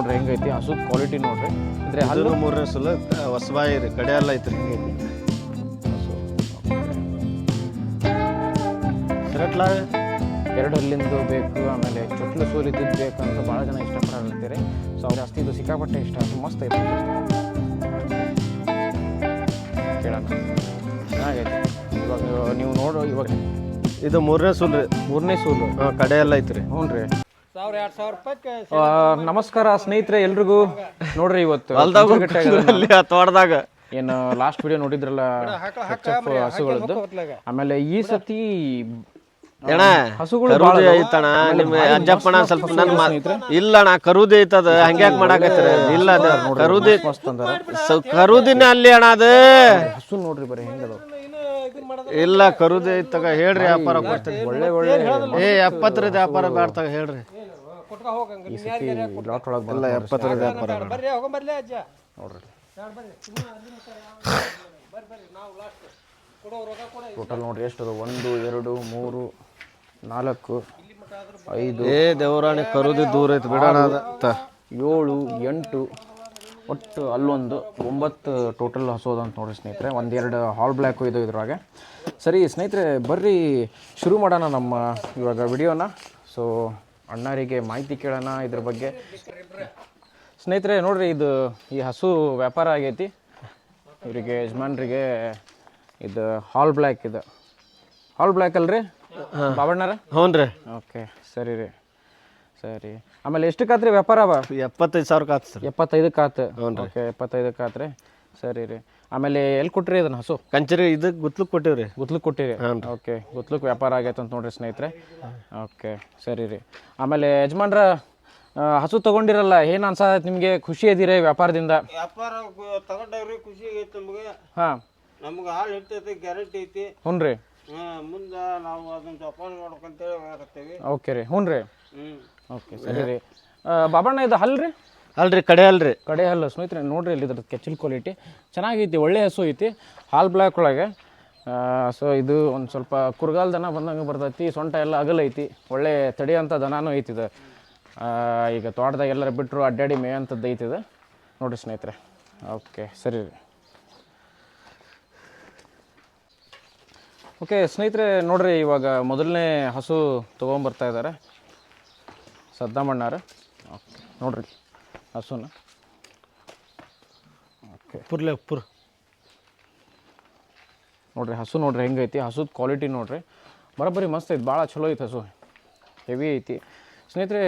ನೋಡ್ರಿ ಹೆಂಗೈತಿ ಹಸು ಕ್ವಾಲಿಟಿ ನೋಡ್ರಿ. ಇದ್ರೆ ಹಲ್ಲು ಮೂರನೇ ಸಲ ಹೊಸಬಾಯಿ ರೀ ಕಡೆ ಎಲ್ಲ ಐತ್ರಿ. ಸರಟ್ಲ? ಎರಡು ಹಲ್ಲಿಂದು ಬೇಕು ಆಮೇಲೆ ಚೊಟ್ಲು ಸೋಲಿದ್ದು ಬೇಕು ಅಂತ ಭಾಳ ಜನ ಇಷ್ಟಪಡ್ತೀರಿ ಸೊ ಅವ್ರು ಜಾಸ್ತಿ ಇದು ಸಿಕ್ಕಾಪಟ್ಟೆ ಇಷ್ಟ ಅದು ಮಸ್ತ್ ಐತೆ. ಕೇಳೋಣ. ಚೆನ್ನಾಗೈತೆ. ಇವಾಗ ನೀವು ನೋಡೋ ಇವಾಗ ಇದು ಮೂರನೇ ಸೂಲ್ ರೀ ಮೂರನೇ ಸೂಲು. ಕಡೆ ಎಲ್ಲ ಐತ್ರಿ. ಹ್ಞೂ ರೀ ನಮಸ್ಕಾರ ಸ್ನೇಹಿತರೆ ಎಲ್ರಿಗೂ ನೋಡ್ರಿ ಇವತ್ತು. ಅಲ್ಲಿ ತೋಟದಾಗ ಏನು ಲಾಸ್ಟ್ ವಿಡಿಯೋ ನೋಡಿದ್ರಲ್ಲ ಹಸುಗಳದ್ದು ಆಮೇಲೆ ಈ ಸತಿ ಅಣ್ಣ ಹಸುಗಳು ಕರುದಿ ಐತಣ ನಿಮ್ಮ ಅಜ್ಜಪ್ಪಣ ಸ್ವಲ್ಪ ಮಾ- ಇಲ್ಲ ಅಣ್ಣ ಕರುದಿ ಐತದ ಹಂಗ್ಯಾಕ್ ಮಾಡಾಕತ್ತೀರ? ಇಲ್ಲ ಅದ ಕರುದಿ ಮಸ್ತ್ ಅಂದಾರ. ಸ- ಕರುದಿನ ಅಲ್ಲಿ ಅಣ್ಣ ಅದ. ಹಸು ನೋಡ್ರಿ ಬರೀ ಹೆಂಗದ ಇಲ್ಲ ಕರುದಿ ಐತಗ ಹೇಳ್ರಿ ವ್ಯಾಪಾರ ಕೊಡ್ತೀನಿ. ಒಳ್ಳೆ ಒಳ್ಳೆ ಏ ಎಪ್ಪತ್ತರದ ವ್ಯಾಪಾರ ಲಾಟ್ ಒಳಗೆ ವ್ಯಾಪಾರ ನೋಡ್ರಿ. ಟೋಟಲ್ ನೋಡ್ರಿ ಎಷ್ಟು ಅದು ಒಂದು ಎರಡು ಮೂರು ನಾಲ್ಕು ಐದು ಏ ದೇವರಾಣಿ ಕರುದು ದೂರ ಐತಿ ಬಿಡೋಣ ಅದ. ತ. ಏಳು ಎಂಟು ಒಟ್ಟು ಅಲ್ಲೊಂದು ಒಂಬತ್ತು ಟೋಟಲ್ ಹಸೋದು ಅಂತ ನೋಡ್ರಿ ಸ್ನೇಹಿತರೆ. ಒಂದೆರಡು ಹಾಲ್ ಬ್ಲ್ಯಾಕು ಇದು ಇದ್ರೊಳಗೆ ಸರಿ ಸ್ನೇಹಿತರೆ ಬರ್ರಿ ಶುರು ಮಾಡೋಣ ನಮ್ಮ ಇವಾಗ ವಿಡಿಯೋನ ಸೊ ಅಣ್ಣರಿಗೆ ಮಾಹಿತಿ ಕೇಳೋಣ ಇದ್ರ ಬಗ್ಗೆ. ಸ್ನೇಹಿತರೆ ನೋಡ್ರಿ ಇದು ಈ ಹಸು ವ್ಯಾಪಾರ ಆಗೈತಿ. ಇವರಿಗೆ ಯಜಮಾನ್ರಿಗೆ ಇದು ಹಾಲ್ ಬ್ಲ್ಯಾಕ್ ಇದು. ಹಾಲ್ ಬ್ಲ್ಯಾಕ್ ಅಲ್ರಿ? ಬಾಬಣ್ಣರ ರೀ ಓಕೆ ಸರಿ ರೀ. ಸರಿ. ಆಮೇಲೆ ಎಷ್ಟಕ್ಕಾತ್ರಿ ವ್ಯಾಪಾರ ಅವ? ಎಪ್ಪತ್ತೈದು ಸಾವಿರಕ್ಕೆ ಆತು ಸರ್. ಎಪ್ಪತ್ತೈದಕ್ಕೆ ಆತು ಓಕೆ ಎಪ್ಪತ್ತೈದಕ್ಕೆ ಆತ್ರಿ ಸರಿ ರೀ. ಆಮೇಲೆ ಎಲ್ಲಿ ಕೊಟ್ರಿ ಅದನ್ನ ಹಸು? ಕಂಚರಿ ಇದು ಗುತ್ಲು ಕೊಟ್ಟಿವ್ರಿ. ಗುತ್ಲು ಕೊಟ್ಟಿರಿ? ಓಕೆ ಗುತ್ಲಕ್ಕೆ ವ್ಯಾಪಾರ ಆಗೈತೆ ಅಂತ ನೋಡ್ರಿ ಸ್ನೇಹಿತರೆ. ಓಕೆ ಸರಿ ರೀ. ಆಮೇಲೆ ಯಜಮಾನ್ರ ಆ, ಹಸು ತಗೊಂಡಿರಲ್ಲ ಏನು ಅನ್ಸತ್ತೆ ನಿಮಗೆ? ಖುಷಿ ಇದೀರಿ ವ್ಯಾಪಾರದಿಂದ? ವ್ಯಾಪಾರ ತಗೊಂಡವ್ರಿ ಖುಷಿ ಆಗೈತೆ ನಮಗೆ. ಹಾಂ. ನಮ್ಗೆ ಹಾಲು ಇರ್ತೈತಿ ಗ್ಯಾರಂಟಿ ಐತಿ. ಹ್ಞೂ ರೀ. ಮುಂದೆ ನಾವು ಅದನ್ನ ಜೋಪಾನ ಮಾಡ್ಕೊಂತೇಳಿ ಆಗತ್ತೇವಿ ಓಕೆ ರೀ. ಹ್ಞೂ ರೀ. ಹ್ಞೂ ಓಕೆ ಸರಿ ರೀ. ಆ, ಬಾಬಣ್ಣ ಇದು ಹಲ್ ರೀ? ಅಲ್ರಿ ಕಡೆ ಅಲ್ರಿ. ಕಡೆ ಹಲ್ಲು. ಸ್ನೇಹಿತರೆ ನೋಡ್ರಿ ಇಲ್ಲಿ ಇದ್ರದ್ದು ಕೆಚ್ಚಲ್ ಕ್ವಾಲಿಟಿ ಚೆನ್ನಾಗೈತಿ ಒಳ್ಳೆ ಹಸು ಐತಿ. ಹಾಲ್ ಬ್ಲ್ಯಾಕ್ ಒಳಗೆ. ಸೊ ಇದು ಒಂದು ಸ್ವಲ್ಪ ಕುರ್ಗಾಲ್ ದನ ಬಂದಂಗೆ ಬರ್ತೈತಿ. ಸೊಂಟ ಎಲ್ಲ ಅಗಲೈತಿ ಒಳ್ಳೆ ತಡಿಯಂಥ ಐತಿ ಆ, ಈಗ ತೋಟದಾಗ ಎಲ್ಲರೂ ಬಿಟ್ಟರು ಅಡ್ಡಾಡಿ ಮೇಯಂಥದ್ದು ಐತಿ ಇದು. ನೋಡ್ರಿ ಸ್ನೇಹಿತರೆ. ಓಕೆ ಸರಿ ರೀ. ಓಕೆ ಸ್ನೇಹಿತರೆ ನೋಡ್ರಿ ಇವಾಗ ಮೊದಲನೇ ಹಸು ತೊಗೊಂಬರ್ತಾ ಇದ್ದಾರೆ ಸದ್ದಾಮಣ್ಣಾರ ಓಕೆ ನೋಡ್ರಿ. ಹಸುನ ಓಕೆ. ಪುರ್ಲೆ ಪುರ್. ನೋಡ್ರಿ ಹಸು ನೋಡ್ರಿ ಹೆಂಗೈತಿ? ಹಸುದ ಕ್ವಾಲಿಟಿ ನೋಡ್ರಿ. ಬರೋಬ್ಬರಿ ಮಸ್ತ್ ಐತಿ ಭಾಳ ಚಲೋ ಐತಿ ಹಸು. ಹೆವಿ ಐತಿ. ಸ್ನೇಹಿತರೆ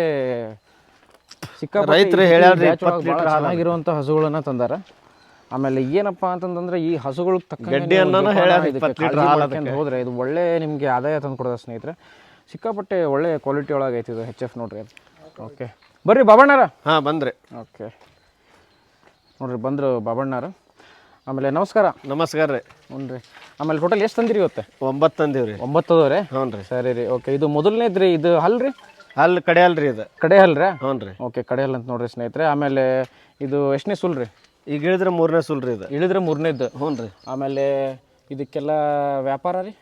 ಸಿಕ್ಕ ರೈತರು ಹೇಳಿ ಹೇಳ್ಯಾರ್ರಿ 20 ಭಾಳ ಚೆನ್ನಾಗಿರುವಂಥ ಹಸುಗಳನ್ನ ತಂದಾರ. ಆಮೇಲೆ ಏನಪ್ಪಾ ಅಂತಂದ್ರೆ ಈ ಹಸುಗಳು ತಕ್ಕಂಗೆ ಗಡ್ಡಿ ನೀವು ಅನ್ನನ ಜೋಪಾನ ಹೇಳ್ಯಾರ ಇದಕ್ಕೆ 20 ಲೀಟ್ರ್ ಕಾಳಜಿ ಹಾಲ್ ಮಾಡ್ಕೊಂಡ್ ಹೋದ್ರೆ ಇದು ಒಳ್ಳೆ ನಿಮಗೆ ಆದಾಯ ತಂದು ಕೊಡೋದ ಸ್ನೇಹಿತರೆ. ಸಿಕ್ಕಾಪಟ್ಟೆ ಒಳ್ಳೆ ಕ್ವಾಲಿಟಿ ಒಳಗೆ ಐತಿ ಇದು ಹೆಚ್ ಎಫ್ ನೋಡ್ರಿ ಅದು. ಓಕೆ. ಬರ್ರಿ ಬಾಬಣ್ಣರ. ಹಾಂ ಬಂದ್ರಿ. ಓಕೆ. ನೋಡ್ರಿ ಬಂದರು ಬಾಬಣ್ಣರು. ಆಮೇಲೆ ನಮಸ್ಕಾರ. ನಮಸ್ಕಾರ ರೀ. ಹ್ಞೂ ರೀ ಆಮೇಲೆ ಟೋಟಲ್ ಎಷ್ಟು ತಂದಿರಿ ಇವತ್ತೆ? ಒಂಬತ್ತು ತಂದೀವ್ರಿ. ಒಂಬತ್ತು ರೀ ಹ್ಞೂ ರೀ ಸರಿ ರೀ ಓಕೆ. ಇದು ಮೊದಲನೇದ್ರಿ ಇದು ಹಲ್ ರೀ ಅಲ್ಲಿ ಕಡೆ ರೀ ಇದು. ಕಡೆ ಹಲ್ ರೀ ಹ್ಞೂ ರೀ ಓಕೆ ಕಡೆ ಹಲ್ ಅಂತ ನೋಡ್ರಿ ಸ್ನೇಹಿತರೆ. ಆಮೇಲೆ ಇದು ಎಷ್ಟನೇ ಸುಲ್ ರೀ ಈಗ ಇಳಿದ್ರೆ ಮೂರನೇ ಸುಲ್ ರೀ ಇದು. ಇಳಿದ್ರೆ ಮೂರನೇದು ಹ್ಞೂ ರೀ ಆಮೇಲೆ ಇದಕ್ಕೆಲ್ಲ ವ್ಯಾಪಾರ ರೀ?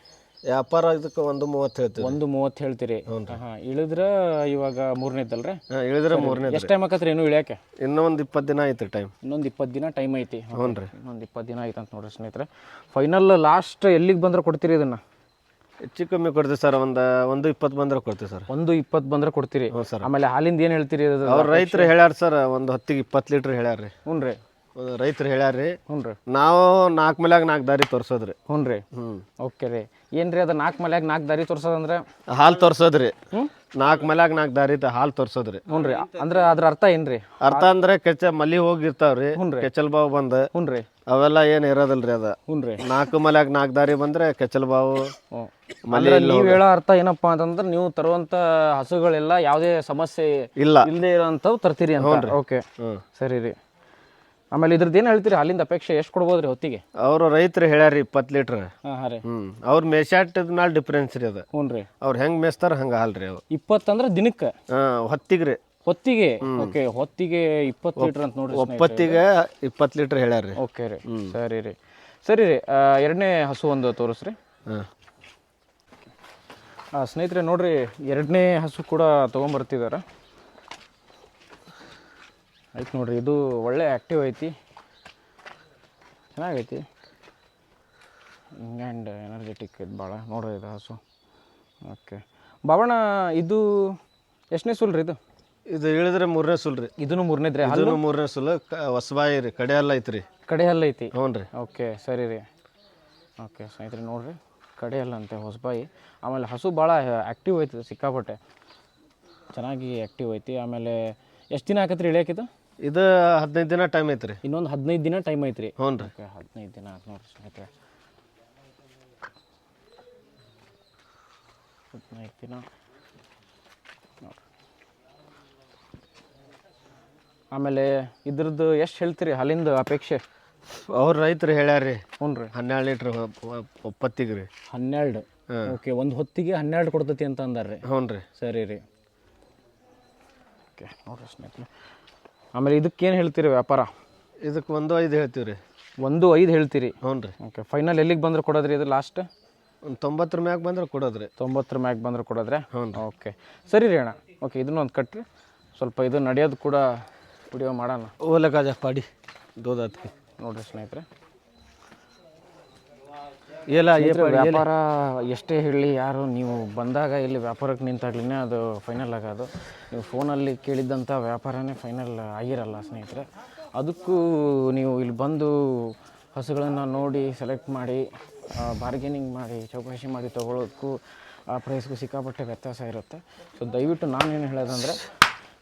ವ್ಯಾಪಾರ ಇದಕ್ಕೆ ಒಂದು ಮೂವತ್ತು ಹೇಳ್ತೀವಿ ಒಂದು ಮೂವತ್ತು ಹೇಳ್ತೀರಿ. ಹಾಂ ಇಳಿದ್ರೆ ಇವಾಗ ಮೂರನೇದಲ್ರಿ? ಇಳಿದ್ರೆ ಮೂರನೇ ಎಷ್ಟು ಟೈಮ್ ಆಕತ್ರಿ ಇನ್ನೂ ಇಳಿಯಕ್ಕೆ? ಇನ್ನೂ ಒಂದು ಇಪ್ಪತ್ತು ದಿನ ಐತ್ರಿ ಟೈಮ್ ಇನ್ನೊಂದು ಇಪ್ಪತ್ತು ದಿನ ಟೈಮ್ ಐತಿ. ಹ್ಞೂ ರೀ. ಇನ್ನೊಂದು ಇಪ್ಪತ್ತು ದಿನ ಐತೆ ಅಂತ ನೋಡ್ರಿ ಸ್ನೇಹಿತರೆ. ಫೈನಲ್ ಲಾಸ್ಟ್ ಎಲ್ಲಿಗೆ ಬಂದ್ರೆ ಕೊಡ್ತೀರಿ ಇದನ್ನು? ಹೆಚ್ಚು ಕಮ್ಮಿ ಕೊಡ್ತೀವಿ ಸರ್ ಒಂದು ಒಂದು ಇಪ್ಪತ್ತು ಬಂದ್ರೆ ಕೊಡ್ತೀವಿ ಸರ್. ಒಂದು ಇಪ್ಪತ್ತು ಬಂದ್ರೆ ಕೊಡ್ತೀರಿ. ಹ್ಞೂ ಸರ್. ಆಮೇಲೆ ಹಾಲಿಂದ ಏನು ಹೇಳ್ತೀರಿ ಅವ್ರು ಅವ್ರ ರೈತರು ಹೇಳ್ಯಾರ ಸರ್ ಒಂದು ಹತ್ತಿಗೆ ಇಪ್ಪತ್ತು ಲೀಟ್ರ್ ಹೇಳ್ಯಾರ ರೀ ಹ್ಞೂ ರೀ ರೈತರು ಹೇಳ್ಯಾರ ಹುನ್ರಿ ಹ್ಞೂ ರೀ. ನಾವು ನಾಲ್ಕು ಮಲ್ಯಾಗ ನಾಲ್ಕು ದಾರಿ ತೋರ್ಸೋದ್ರಿ. ಹ್ಞೂ ರೀ. ಹ್ಞೂ. ಓಕೆ ರೀ. ಏನು ರೀ ಅದು ನಾಲ್ಕು ಮಲ್ಯಾಗ ನಾಲ್ಕು ದಾರಿ ತೋರ್ಸೋದಂದ್ರೆ? ಹಾಲು ತೋರ್ಸೋದ್ರಿ. ನಾಲ್ಕು ಮಲ್ಯಾಗ ನಾಲ್ಕು ದಾರಿ ಹಾಲು ತೋರ್ಸೋದ್ರಿ. ಹ್ಞೂ ರೀ. ಅಂದ್ರೆ ಅದ್ರ ಅರ್ಥ ಏನು ರೀ? ಅರ್ಥ ಅಂದ್ರೆ ಕೆಚ್ಚ ಮಲ್ಲಿ ಹೋಗಿರ್ತಾವ್ರಿ ಕೆಚ್ಚಲ್ ಬಾವು ಬಂದು. ಹ್ಞೂ ರೀ. ಅವೆಲ್ಲ ಏನು ಇರೋದಿಲ್ರಿ ಅದ. ಹ್ಞೂ ರೀ. ನಾಲ್ಕು ಮಲ್ಯಾಗ ನಾಲ್ಕು ದಾರಿ ಬಂದ್ರೆ ಕೆಚ್ಚಲ್ ಬಾವು ಹ್ಞೂ ಅಂದ್ರೆ ನೀವು ಹೇಳೋ ಅರ್ಥ ಏನಪ್ಪಾ ಅಂತಂದ್ರೆ ನೀವು ತರುವಂತ ಹಸುಗಳೆಲ್ಲ ಯಾವುದೇ ಸಮಸ್ಯೆ ಇಲ್ಲ. ಇಲ್ಲದೆ ಇರೋಂಥವು ತರ್ತೀರಿ ಅಂತ. ಓಕೆ. ಹ್ಞೂ. ಸರಿ ರೀ. ಆಮೇಲೆ ಇದ್ರದ್ದು ಏನು ಹೇಳ್ತೀರಿ? ಹಾಲಿಂದ ಅಪೇಕ್ಷೆ ಎಷ್ಟು ಕೊಡ್ಬೋದು ರೀ ಹೊತ್ತಿಗೆ? ಅವರು ರೈತರು ಹೇಳ್ಯಾರಿ ಇಪ್ಪತ್ತು ಲೀಟ್ರ್. ಹಾಂ ಹಾಂ ರೀ. ಹ್ಞೂ ಅವ್ರ ಮೇಶಾಟದ ಮ್ಯಾಲೆ ಡಿಫ್ರೆನ್ಸ್ ರೀ ಅದು. ಹ್ಞೂ ರೀ. ಅವ್ರು ಹೆಂಗೆ ಮೇಸ್ತಾರ ಹಂಗ ಹಾಲ್ರಿ ಅವು. ಇಪ್ಪತ್ತಂದ್ರೆ ದಿನಕ್ಕೆ? ಹಾಂ ಹೊತ್ತಿಗೆ ರೀ. ಹೊತ್ತಿಗೆ? ಓಕೆ ಹೊತ್ತಿಗೆ ಇಪ್ಪತ್ತು ಲೀಟರ್ ಅಂತ ನೋಡ್ರಿ ಒಪ್ಪತ್ತಿಗೆ ಇಪ್ಪತ್ತು ಲೀಟ್ರ್ ಹೇಳ್ಯಾರ್ರಿ. ಓಕೆ ರೀ. ಸರಿ ರೀ. ಸರಿ ರೀ ಆ, ಎರಡನೇ ಹಸು ಒಂದು ತೋರಿಸ್ರಿ. ಹಾಂ. ಆ, ಸ್ನೇಹಿತರೆ ನೋಡ್ರಿ ಎರಡನೇ ಹಸು ಕೂಡ ತೊಗೊಂಬರ್ತಿದ್ದಾರೆ ಐತೆ ನೋಡಿರಿ ಇದು ಒಳ್ಳೆ ಆ್ಯಕ್ಟಿವ್ ಐತಿ. ಚೆನ್ನಾಗೈತಿ. ಆ್ಯಂಡ್ ಎನರ್ಜೆಟಿಕ್ ಇದು ಭಾಳ ನೋಡ್ರಿ ಇದು ಹಸು. ಓಕೆ ಬಾಬಣ್ಣ ಇದು ಎಷ್ಟನೇ ಸುಲ್ ರೀ ಇದು? ಇದು ಇಳಿದ್ರೆ ಮೂರನೇ ಸುಲ್ ರೀ. ಇದನ್ನು ಮೂರನೇದ್ರಿ ಅದನ್ನು ಮೂರನೇ ಸುಲ್ ಹೊಸಬಾಯಿ ರೀ ಕಡೆ ಎಲ್ಲ ಐತ್ರಿ. ಕಡೆ ಹಲ್ಲು ಐತಿ? ಹ್ಞೂ ರೀ. ಓಕೆ ಸರಿ ರೀ. ಓಕೆ ಸ್ನೇಹಿತರೆ ನೋಡಿರಿ. ಕಡೆ ಅಂತೆ ಹೊಸಬಾಯಿ. ಆಮೇಲೆ ಹಸು ಭಾಳ ಆ್ಯಕ್ಟಿವ್ ಐತಿ ಸಿಕ್ಕಾಪಟ್ಟೆ. ಚೆನ್ನಾಗಿ ಆ್ಯಕ್ಟಿವ್ ಐತಿ. ಆಮೇಲೆ ಎಷ್ಟು ದಿನ ಆಕತ್ರಿ ಇಳಿಯಾಕಿದು ಇದು ಹದಿನೈದು ದಿನ ಟೈಮ್ ಐತ್ರಿ. ಇನ್ನೊಂದು ಹದಿನೈದು ದಿನ ಟೈಮ್ ಐತ್ರಿ. ಹ್ಞೂ ರೀ. ಓಕೆ ಹದಿನೈದು ದಿನ ನೋಡ್ರಿ ಸ್ನೇಹಿತರೆ. ಹದಿನೈದು ದಿನ. ನೋಡ್ರಿ ಆಮೇಲೆ ಇದ್ರದ್ದು ಎಷ್ಟು ಹೇಳ್ತೀರಿ ಅಲ್ಲಿಂದ ಅಪೇಕ್ಷೆ? ಅವ್ರು ರೈತರು ಹೇಳ್ಯಾರ್ರಿ ಹ್ಞೂ ರೀ. ಹನ್ನೆರಡು ಲೀಟ್ರ್ ಒಪ್ಪತ್ತಿಗೆ ರೀ. ಹನ್ನೆರಡು. ಓಕೆ ಒಂದು ಹೊತ್ತಿಗೆ ಹನ್ನೆರಡು ಕೊಡ್ತತಿ ಅಂತ ರೀ. ಹ್ಞೂ ರೀ. ಸರಿ ರೀ. ಓಕೆ ನೋಡ್ರಿ ಸ್ನೇಹಿತರೆ. ಆಮೇಲೆ ಏನು ಹೇಳ್ತೀರಿ ವ್ಯಾಪಾರ? ಇದಕ್ಕೆ ಒಂದು ಐದು ಹೇಳ್ತೀವಿ ರೀ ಒಂದು ಐದು ಹೇಳ್ತೀರಿ? ಹ್ಞೂ ರೀ ಓಕೆ ಫೈನಲ್ ಎಲ್ಲಿಗೆ ಬಂದ್ರೆ ಕೊಡೋದ್ರಿ ಇದು ಲಾಸ್ಟ್ ಒಂದು ತೊಂಬತ್ತರ ಮ್ಯಾಗ ಬಂದ್ರೆ ಕೊಡೋದ್ರಿ. ತೊಂಬತ್ತರ ಮ್ಯಾಗ ಬಂದ್ರೆ ಕೊಡೋದ್ರೆ? ಹ್ಞೂ ಓಕೆ ಸರಿ ರೀ ಅಣ್ಣ. ಓಕೆ ಇದನ್ನು ಒಂದು ಕಟ್ರಿ. ಸ್ವಲ್ಪ ಇದು ನಡೆಯೋದು ಕೂಡ ವಿಡಿಯೋ ಮಾಡೋಣ. ಓಲೆ ಕಾಜ ಪಾಡಿ ದೋದಾತ್ಕೆ ನೋಡಿರಿ ಸ್ನೇಹಿತರೆ. ಸ್ನೇಹಿತರೆ, ವ್ಯಾಪಾರ ಎಷ್ಟೇ ಹೇಳಿ ಯಾರು ನೀವು ಬಂದಾಗ ಇಲ್ಲಿ ವ್ಯಾಪಾರಕ್ಕೆ ನಿಂತಾಗ್ಲೇ ಅದು ಫೈನಲ್ ಆಗೋದು. ನೀವು ಫೋನಲ್ಲಿ ಕೇಳಿದ್ದಂಥ ವ್ಯಾಪಾರನೇ ಫೈನಲ್ ಆಗಿರಲ್ಲ ಸ್ನೇಹಿತರೆ. ಅದಕ್ಕೂ ನೀವು ಇಲ್ಲಿ ಬಂದು ಹಸುಗಳನ್ನು ನೋಡಿ ಸೆಲೆಕ್ಟ್ ಮಾಡಿ ಬಾರ್ಗೇನಿಂಗ್ ಮಾಡಿ ಚೌಕಾಶಿ ಮಾಡಿ ತೊಗೊಳೋದಕ್ಕೂ ಆ ಪ್ರೈಸ್ಗೂ ಸಿಕ್ಕಾಪಟ್ಟೆ ವ್ಯತ್ಯಾಸ ಇರುತ್ತೆ. ಸೊ ದಯವಿಟ್ಟು ನಾನೇನು ಹೇಳೋದಂದರೆ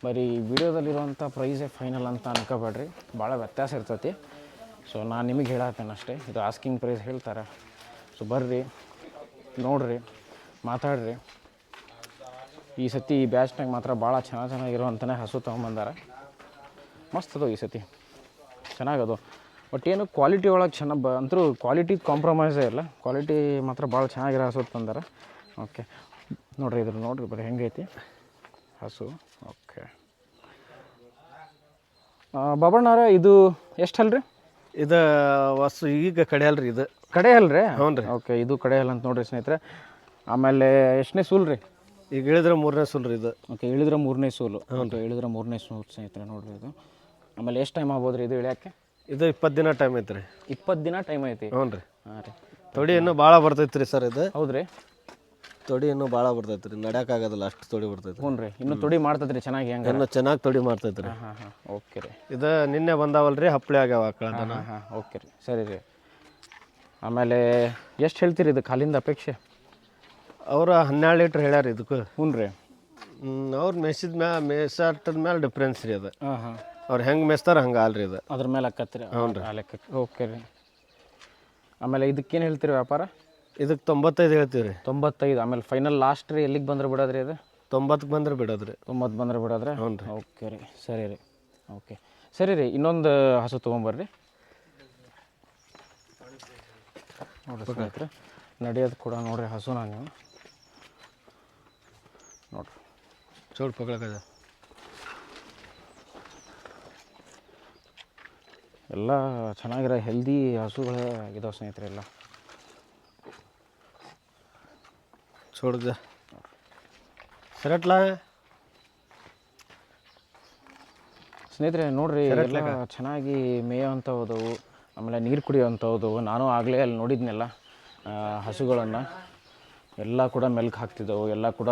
ಬರೀ ವಿಡಿಯೋದಲ್ಲಿರುವಂಥ ಪ್ರೈಸೇ ಫೈನಲ್ ಅಂತ ಅನ್ಕೋಬೇಡ್ರಿ. ಭಾಳ ವ್ಯತ್ಯಾಸ ಇರ್ತೈತಿ. ಸೊ ನಾನು ನಿಮಗೆ ಹೇಳತ್ತೇನೆ ಅಷ್ಟೇ. ಇದು ಆಸ್ಕಿಂಗ್ ಪ್ರೈಸ್ ಹೇಳ್ತಾರೆ? ಸೊ ಬರ್ರಿ, ನೋಡ್ರಿ, ಮಾತಾಡ್ರಿ. ಈ ಸತಿ ಈ ಬ್ಯಾಚ್ನಾಗ ಮಾತ್ರ ಭಾಳ ಚೆನ್ನಾಗಿ ಚೆನ್ನಾಗಿರುವಂತನೇ ಹಸು ತೊಗೊಂಬಂದಾರ. ಮಸ್ತ್ ಅದು ಈ ಸತಿ. ಚೆನ್ನಾಗದು ಬಟ್ ಏನು ಕ್ವಾಲಿಟಿ ಒಳಗೆ ಚೆನ್ನಾಗಿ ಬ ಅಂತರೂ ಕ್ವಾಲಿಟಿ ಕಾಂಪ್ರಮೈಸೇ ಇಲ್ಲ. ಕ್ವಾಲಿಟಿ ಮಾತ್ರ ಭಾಳ ಚೆನ್ನಾಗಿರೋ ಹಸು ತಂದಾರೆ. ಓಕೆ ನೋಡ್ರಿ, ಇದ್ರ ನೋಡ್ರಿ ಬರೀ ಹೆಂಗೈತಿ ಹಸು ಓಕೆ ಬಾಬಣ್ಣಾರ ಇದು ಎಷ್ಟು ಅಲ್ರಿ? ಇದು ವಸ್ತು ಈಗ ಕಡಿಯಲ್ರಿ ಇದು. ಕಡೆ ಅಲ್ರಿ ಹ್ಞೂ ರೀ. ಓಕೆ ಇದು ಕಡೆ ಅಲ್ಲ ಅಂತ ನೋಡ್ರಿ ಸ್ನೇಹಿತರೆ. ಆಮೇಲೆ ಎಷ್ಟನೇ ಸೂಲ್ ರೀ? ಈಗ ಇಳಿದ್ರೆ ಮೂರನೇ ಸೂಲ್ ರೀ ಇದು. ಓಕೆ ಇಳಿದ್ರೆ ಮೂರನೇ ಸೂಲು. ಓಕೆ ಇಳಿದ್ರೆ ಮೂರನೇ ಸೂಲ್ ಸ್ನೇಹಿತರೆ ನೋಡ್ರಿ ಇದು. ಆಮೇಲೆ ಎಷ್ಟು ಟೈಮ್ ಆಗ್ಬೋದು ರೀ ಇದು ಇಳಿಯೋಕ್ಕೆ? ಇದು ಇಪ್ಪತ್ತು ದಿನ ಟೈಮ್ ಐತ್ರಿ ಇಪ್ಪತ್ತು ದಿನ ಟೈಮ್ ಐತಿ. ಹ್ಞೂ ರೀ. ಹಾಂ ರೀ. ತೊಡಿ ಇನ್ನೂ ಭಾಳ ಬರ್ತೈತೆ ರೀ ಸರ್ ಇದು. ಹೌದ್ರಿ. ತೊಡಿ ಇನ್ನೂ ಭಾಳ ಬರ್ತೈತೆ ರೀ. ನಡ್ಯಾಕಾಗೋದಿಲ್ಲ ಅಷ್ಟು ತೊಡಿ ಬರ್ತೈತೆ ಹ್ಞೂ ರೀ. ಇನ್ನೂ ತೊಡಿ ಮಾಡ್ತದ್ರಿ ಚೆನ್ನಾಗಿ ಹೆಂಗೆ ಇನ್ನೂ ಚೆನ್ನಾಗಿ ತೊಡಿ ಮಾಡ್ತೈತ್ರಿ ಹಾಂ ಹಾಂ ಓಕೆ ರೀ. ಇದು ನಿನ್ನೆ ಬಂದಾವಲ್ರಿ ಹಪ್ಪಳಿ ಆಗ್ಯಾವ ಹಾಂ ಹಾಂ. ಓಕೆ ರೀ. ಸರಿ ರೀ. ಆಮೇಲೆ ಎಷ್ಟು ಹೇಳ್ತೀರಿ ಇದು ಕಾಲಿಂದ ಅಪೇಕ್ಷೆ? ಅವರು ಹನ್ನೆರಡು ಲೀಟ್ರ್ ಹೇಳ್ಯಾರ ಇದಕ್ಕೆ. ಹ್ಞೂ ರೀ. ಅವ್ರು ಮೆಸಿದ ಮ್ಯಾ ಮೇಸಾಟದ ಮೇಲೆ ಡಿಫ್ರೆನ್ಸ್ ರೀ ಅದು. ಹಾಂ ಹಾಂ. ಅವ್ರು ಹೆಂಗೆ ಮೇಸ್ತಾರ ಹಂಗೆ ಅಲ್ರಿ ಇದು. ಅದ್ರ ಮೇಲೆ ಹಾಕತ್ರಿ. ಹ್ಞೂ ರೀ. ಲೆಕ್ಕಕ್ಕೆ. ಓಕೆ ರೀ. ಆಮೇಲೆ ಇದಕ್ಕೇನು ಹೇಳ್ತೀರಿ ವ್ಯಾಪಾರ? ಇದಕ್ಕೆ ತೊಂಬತ್ತೈದು ಹೇಳ್ತೀವಿ ರೀ. ತೊಂಬತ್ತೈದು. ಆಮೇಲೆ ಫೈನಲ್ ಲಾಸ್ಟ್ ರೀ ಎಲ್ಲಿಗೆ ಬಂದ್ರೆ ಬಿಡೋದ್ರಿ ಅದು ತೊಂಬತ್ತಕ್ಕೆ ಬಂದ್ರೆ ಬಿಡೋದ್ರಿ. ತೊಂಬತ್ತು ಬಂದ್ರೆ ಬಿಡೋದ್ರಿ? ಹ್ಞೂ ರೀ. ಓಕೆ ರೀ. ಸರಿ ರೀ. ಓಕೆ. ಸರಿ ರೀ ಇನ್ನೊಂದು ಹಸು ತೊಗೊಂಬರ್ರಿ. ನೋಡ್ರಿ ಸ್ನೇಹಿತರೆ. ನಡೆಯೋದು ಕೂಡ ನೋಡ್ರಿ ಹಸುನ ನೀವು. ನೋಡ್ರಿ. ಚೋಡ್ ಪಗಳಕದ ಎಲ್ಲ ಚೆನ್ನಾಗಿರೋ ಹೆಲ್ದಿ ಹಸುಗಳೇ ಆಗಿದಾವೆ ಸ್ನೇಹಿತರೆ ಎಲ್ಲ. ಚೌಡ್ದ ಸರಟ್ಲ? ಸ್ನೇಹಿತರೆ ನೋಡ್ರಿ ಎಲ್ಲ ಚೆನ್ನಾಗಿ ಅಂತ ಅದಾವು. ಆಮೇಲೆ ನೀರು ಕುಡಿಯುವಂಥವ್ದು ನಾನು ಆಗಲೇ ಅಲ್ಲಿ ನೋಡಿದ್ನೆಲ್ಲ ಹಸುಗಳನ್ನು. ಎಲ್ಲ ಕೂಡ ಮೆಲ್ಕ್ ಹಾಕ್ತಿದ್ದವು. ಎಲ್ಲ ಕೂಡ.